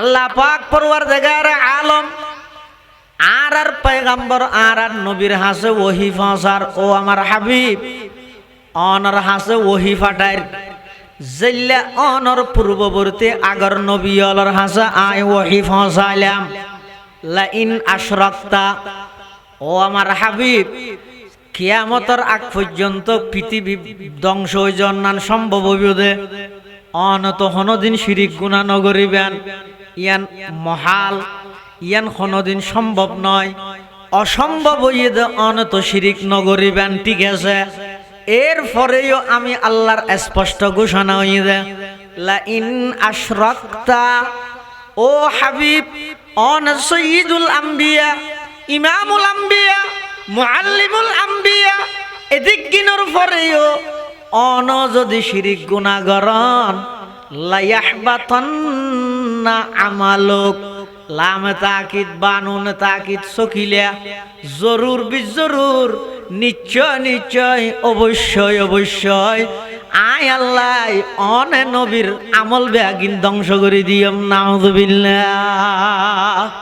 আল্লাহ পাক পরওয়ার জায়গার আলম। আর আর পয়গাম্বর, আর আর নবীর হাসে ওহি ফাঁসার ও আমার হাবিব, অনর হাসে ওহি ফাটাইর জেল্লা অনর পূর্ববর্তী আগর নবী অলর হাসে আয় ওহি ফাঁসাইলাম লা ইন আশরাক্তা। ও আমার হাবিব, কিয়ামতর আগ পর্যন্ত পৃথিবী ধ্বংস হয়ে সম্ভব হইবে অনত হনদিন শিরিক গুণা নগরিবেন। ইয়ান মহাল, ইয়ান কোনোদিন সম্ভব নয়। অসম্ভব হইয়ে দে অনত শিরিক নগরিবেন ঠিক আছে এর পরেও আমি আল্লাহর স্পষ্ট ঘোষণা হইয়ে দে লা ইন আশরাক্তা, ও হাবিব অন সৈয়দুল আম্বিয়া, ইমামুল আম্বিয়া, মুআল্লিমুল আম্বিয়া, এদিক কিনোর পরেও অন যদি শিরিক গুণাগরণ লায়াহবাতান্না আমালুক। লাম তাকিদ বানুন তাকিদ সকিলা জরুর বিজরুর, নিশ্চয় নিশ্চয়, অবশ্যই অবশ্যই। আয় আল্লাহ, অনে নবীর আমল ব্যাগিন ধ্বংস করে দিয়ম, নাউযুবিল্লাহ।